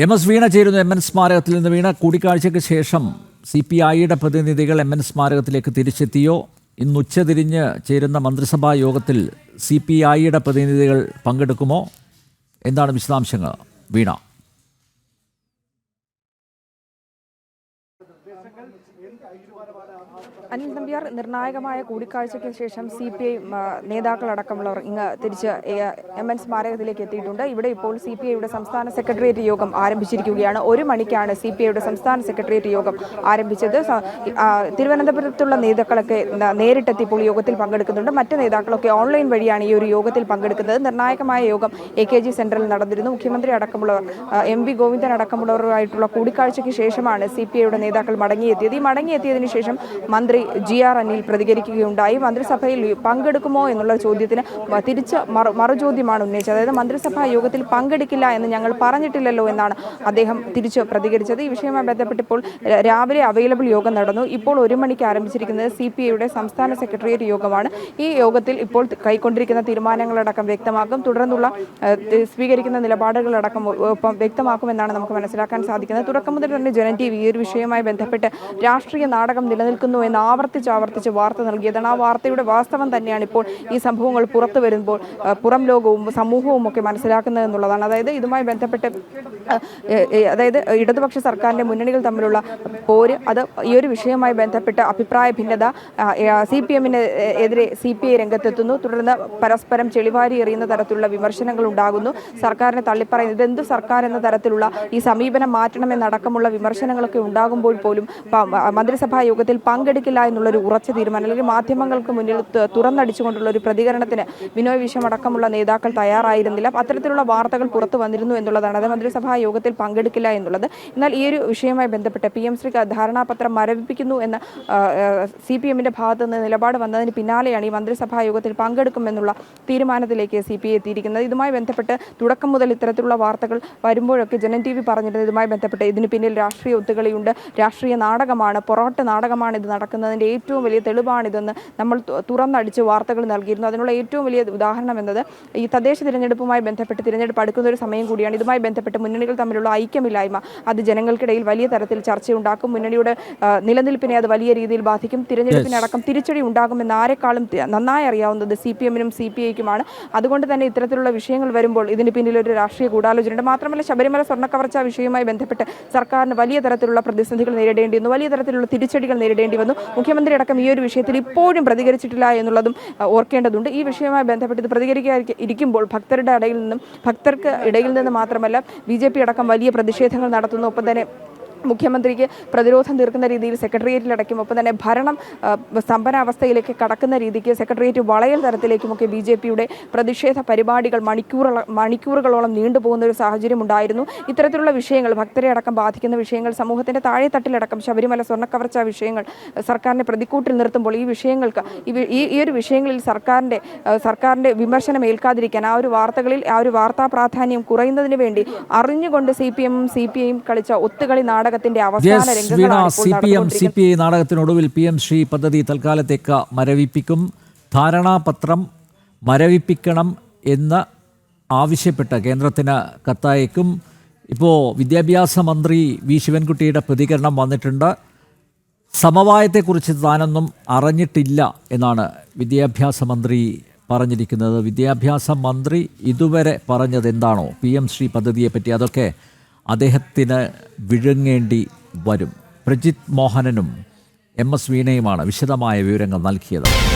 M S വീണ ചേരുന്നു M N സ്മാരകത്തിൽ നിന്ന്. വീണ കൂടിക്കാഴ്ചയ്ക്ക് ശേഷം സി പി ഐയുടെ പ്രതിനിധികൾ എം എൻ സ്മാരകത്തിലേക്ക് തിരിച്ചെത്തിയോ? ഇന്ന് ഉച്ചതിരിഞ്ഞ് ചേരുന്ന മന്ത്രിസഭാ യോഗത്തിൽ സി പി ഐയുടെ പ്രതിനിധികൾ പങ്കെടുക്കുമോ? എന്താണ് വിശദാംശങ്ങൾ? വീണ. അനിൽ നമ്പ്യാർ നിർണായകമായ കൂടിക്കാഴ്ചയ്ക്ക് ശേഷം സി പി ഐ നേതാക്കളടക്കമുള്ളവർ ഇങ്ങ് തിരിച്ച് എ- എൻ സ്മാരകത്തിലേക്ക് എത്തിയിട്ടുണ്ട്. ഇവിടെ ഇപ്പോൾ സി പി ഐയുടെ സംസ്ഥാന സെക്രട്ടേറിയറ്റ് യോഗം ആരംഭിച്ചിരിക്കുകയാണ്. ഒരു മണിക്കാണ് സി പി ഐയുടെ സംസ്ഥാന സെക്രട്ടേറിയറ്റ് യോഗം ആരംഭിച്ചത്. തിരുവനന്തപുരത്തുള്ള നേതാക്കളൊക്കെ നേരിട്ടെത്തി ഇപ്പോൾ യോഗത്തിൽ പങ്കെടുക്കുന്നുണ്ട്. മറ്റ് നേതാക്കളൊക്കെ ഓൺലൈൻ വഴിയാണ് ഈ ഒരു യോഗത്തിൽ പങ്കെടുക്കുന്നത്. നിർണായകമായ യോഗം എ കെ ജി സെന്ററിൽ നടന്നിരുന്നു. മുഖ്യമന്ത്രി അടക്കമുള്ളവർ എം വി ഗോവിന്ദൻ അടക്കമുള്ളവരുമായിട്ടുള്ള കൂടിക്കാഴ്ചയ്ക്ക് ശേഷമാണ് സി പി ഐയുടെ നേതാക്കൾ മടങ്ങിയെത്തിയത്. ഈ മടങ്ങിയെത്തിയതിനു ശേഷം മന്ത്രി ജി ആർ അനിൽ പ്രതികരിക്കുകയുണ്ടായി. മന്ത്രിസഭയിൽ പങ്കെടുക്കുമോ എന്നുള്ള ചോദ്യത്തിന് തിരിച്ച് മറു മറുചോദ്യമാണ് ഉന്നയിച്ചത്. അതായത് മന്ത്രിസഭാ യോഗത്തിൽ പങ്കെടുക്കില്ല എന്ന് ഞങ്ങൾ പറഞ്ഞിട്ടില്ലല്ലോ എന്നാണ് അദ്ദേഹം തിരിച്ച് പ്രതികരിച്ചത്. ഈ വിഷയവുമായി ബന്ധപ്പെട്ടിപ്പോൾ രാവിലെ അവൈലബിൾ യോഗം നടന്നു. ഇപ്പോൾ ഒരു മണിക്ക് ആരംഭിച്ചിരിക്കുന്നത് സി പി ഐയുടെ സംസ്ഥാന സെക്രട്ടേറിയറ്റ് യോഗമാണ്. ഈ യോഗത്തിൽ ഇപ്പോൾ കൈക്കൊണ്ടിരിക്കുന്ന തീരുമാനങ്ങളടക്കം വ്യക്തമാക്കും. തുടർന്നുള്ള സ്വീകരിക്കുന്ന നിലപാടുകളടക്കം വ്യക്തമാക്കുമെന്നാണ് നമുക്ക് മനസ്സിലാക്കാൻ സാധിക്കുന്നത്. തുടക്കം മുതൽ തന്നെ ജനൻ ടി വി ഈ ഒരു വിഷയവുമായി ബന്ധപ്പെട്ട് രാഷ്ട്രീയ നാടകം നിലനിൽക്കുന്നു എന്ന് ആവർത്തിച്ച് ആവർത്തിച്ച് വാർത്ത നൽകിയതാണ് ആ വാർത്തയുടെ വാസ്തവം തന്നെയാണ് ഇപ്പോൾ ഈ സംഭവങ്ങൾ പുറത്തു വരുമ്പോൾ പുറം ലോകവും സമൂഹവും ഒക്കെ മനസ്സിലാക്കുന്നത് എന്നുള്ളതാണ്. അതായത് ഇതുമായി ബന്ധപ്പെട്ട് അതായത് ഇടതുപക്ഷ സർക്കാരിന്റെ മുന്നണികൾ തമ്മിലുള്ള പോര് അത് ഈ ഒരു വിഷയവുമായി ബന്ധപ്പെട്ട് അഭിപ്രായ ഭിന്നത സി പി എമ്മിന് എതിരെ സി പി ഐ രംഗത്തെത്തുന്നു. തുടർന്ന് പരസ്പരം ചെളിവാരി എറിയുന്ന തരത്തിലുള്ള വിമർശനങ്ങൾ ഉണ്ടാകുന്നു. സർക്കാരിനെ തള്ളിപ്പറയുന്നത് എന്ത് സർക്കാർ എന്ന തരത്തിലുള്ള ഈ സമീപനം മാറ്റണമെന്നടക്കമുള്ള വിമർശനങ്ങളൊക്കെ ഉണ്ടാകുമ്പോൾ പോലും പ- മന്ത്രിസഭാ യോഗത്തിൽ പങ്കെടുക്കില്ല എന്നുള്ളൊരു ഉറച്ച തീരുമാനം അല്ലെങ്കിൽ മാധ്യമങ്ങൾക്ക് മുന്നിൽ തുറന്നടിച്ചുകൊണ്ടുള്ള ഒരു പ്രതികരണത്തിന് വിനോയ് വിശ്വം അടക്കമുള്ള നേതാക്കൾ തയ്യാറായിരുന്നില്ല. അത്തരത്തിലുള്ള വാർത്തകൾ പുറത്തു വന്നിരുന്നു എന്നുള്ളതാണ്. അത് മന്ത്രിസഭാ യോഗത്തിൽ പങ്കെടുക്കില്ല എന്നുള്ളത്. എന്നാൽ ഈ ഒരു വിഷയവുമായി ബന്ധപ്പെട്ട് പി എം ശ്രീക്ക് ധാരണാപത്രം മരവിപ്പിക്കുന്നു എന്ന സി പി എമ്മിന്റെ ഭാഗത്ത് നിന്ന് നിലപാട് വന്നതിന് പിന്നാലെയാണ് ഈ മന്ത്രിസഭാ യോഗത്തിൽ പങ്കെടുക്കുമെന്നുള്ള തീരുമാനത്തിലേക്ക് സി പി ഐ എത്തിയിരിക്കുന്നത്. ഇതുമായി ബന്ധപ്പെട്ട് തുടക്കം മുതൽ ഇത്തരത്തിലുള്ള വാർത്തകൾ വരുമ്പോഴൊക്കെ ജനൻ ടി വി പറഞ്ഞിരുന്നത് ഇതുമായി ബന്ധപ്പെട്ട് ഇതിന് പിന്നിൽ രാഷ്ട്രീയ ഒത്തുകളിയുണ്ട്. രാഷ്ട്രീയ നാടകമാണ് പൊറോട്ട് നാടകമാണ് ഇത് നടക്കുന്നതിന്റെ ഏറ്റവും വലിയ തെളിവാണിതെന്ന് നമ്മൾ തുറന്നടിച്ച് വാർത്തകൾ നൽകിയിരുന്നു. അതിനുള്ള ഏറ്റവും വലിയ ഉദാഹരണം എന്നത് ഈ തദ്ദേശ തിരഞ്ഞെടുപ്പുമായി ബന്ധപ്പെട്ട് തിരഞ്ഞെടുപ്പ് അടുക്കുന്ന ഒരു സമയം കൂടിയാണ്. ഇതുമായി ബന്ധപ്പെട്ട് മുന്നണികൾ തമ്മിലുള്ള ഐക്യമില്ലായ്മ അത് ജനങ്ങൾക്കിടയിൽ വലിയ തരത്തിൽ ചർച്ചയുണ്ടാക്കും. മുന്നണിയുടെ നിലനിൽപ്പിനെ അത് വലിയ രീതിയിൽ ബാധിക്കും. തിരഞ്ഞെടുപ്പിനടക്കം തിരിച്ചടി ഉണ്ടാകുമെന്ന് ആരെക്കാളും നന്നായി അറിയാവുന്നത് സി പി എമ്മിനും സി പി ഐക്കുമാണ്. അതുകൊണ്ട് തന്നെ ഇത്തരത്തിലുള്ള വിഷയങ്ങൾ വരുമ്പോൾ ഇതിന് പിന്നിൽ ഒരു രാഷ്ട്രീയ ഗൂഢാലോചനയുണ്ട്. മാത്രമല്ല ശബരിമല സ്വർണക്കവർച്ച വിഷയവുമായി ബന്ധപ്പെട്ട് സർക്കാരിന് വലിയ തരത്തിലുള്ള പ്രതിസന്ധികൾ നേരിടേണ്ടി വന്നു. വലിയ തരത്തിലുള്ള തിരിച്ചടികൾ നേരിടേണ്ടി വന്നു. മുഖ്യമന്ത്രി അടക്കം ഈ ഒരു വിഷയത്തിൽ ഇപ്പോഴും പ്രതികരിച്ചിട്ടില്ല എന്നുള്ളതും ഓർക്കേണ്ടതുണ്ട്. ഈ വിഷയവുമായി ബന്ധപ്പെട്ട് ഇത് പ്രതികരിക്കാൻ ഇരിക്കുമ്പോൾ ഭക്തരുടെ ഇടയിൽ നിന്നും ഭക്തർക്ക് ഇടയിൽ നിന്ന് മാത്രമല്ല ബി അടക്കം വലിയ പ്രതിഷേധങ്ങൾ നടത്തുന്നു. ഒപ്പം തന്നെ മുഖ്യമന്ത്രിക്ക് പ്രതിരോധം തീർക്കുന്ന രീതിയിൽ സെക്രട്ടേറിയറ്റിൽ അടയ്ക്കും. ഒപ്പം തന്നെ ഭരണം സ്തംഭനാവസ്ഥയിലേക്ക് കടക്കുന്ന രീതിക്ക് സെക്രട്ടേറിയറ്റ് വളയൽ തരത്തിലേക്കുമൊക്കെ ബി ജെ പിയുടെ പ്രതിഷേധ പരിപാടികൾ മണിക്കൂറുകൾ മണിക്കൂറുകളോളം നീണ്ടുപോകുന്ന ഒരു സാഹചര്യം ഉണ്ടായിരുന്നു. ഇത്തരത്തിലുള്ള വിഷയങ്ങൾ ഭക്തരെ അടക്കം ബാധിക്കുന്ന വിഷയങ്ങൾ സമൂഹത്തിന്റെ താഴെത്തട്ടിലടക്കം ശബരിമല സ്വർണക്കവർച്ച വിഷയങ്ങൾ സർക്കാരിനെ പ്രതിക്കൂട്ടിൽ നിർത്തുമ്പോൾ ഈ വിഷയങ്ങൾക്ക് ഈ ഈ ഒരു വിഷയങ്ങളിൽ സർക്കാരിന്റെ സർക്കാരിന്റെ വിമർശനം ഏൽക്കാതിരിക്കാൻ ആ ഒരു വാർത്തകളിൽ ആ ഒരു വാർത്താ പ്രാധാന്യം കുറയുന്നതിന് വേണ്ടി അറിഞ്ഞുകൊണ്ട് സി പി എമ്മും സി പി ഐയും കളിച്ച ഒത്തുകളി നാടകത്തിന്റെ അവസാന രംഗങ്ങളാണ് ഇപ്പോൾ C P M C P I നാടകത്തിനൊടുവിൽ P M Shri പദ്ധതി തൽക്കാലത്തേക്ക് മരവിപ്പിക്കും. ധാരണാപത്രം മരവിപ്പിക്കണം എന്ന് ആവശ്യപ്പെട്ട് കേന്ദ്രത്തിന് കത്തയക്കും. ഇപ്പോൾ വിദ്യാഭ്യാസ മന്ത്രി വി ശിവൻകുട്ടിയുടെ പ്രതികരണം വന്നിട്ടുണ്ട്. സമവായത്തെക്കുറിച്ച് താനൊന്നും അറിഞ്ഞിട്ടില്ല എന്നാണ് വിദ്യാഭ്യാസ മന്ത്രി പറഞ്ഞിരിക്കുന്നത്. വിദ്യാഭ്യാസ മന്ത്രി ഇതുവരെ പറഞ്ഞത് എന്താണോ പി എം ശ്രീ പദ്ധതിയെപ്പറ്റി അതൊക്കെ അദ്ദേഹത്തിന് വിഴുങ്ങേണ്ടി വരും. പ്രജിത് മോഹനനും എം എസ് വീണയുമാണ് വിശദമായ വിവരങ്ങൾ നൽകിയത്.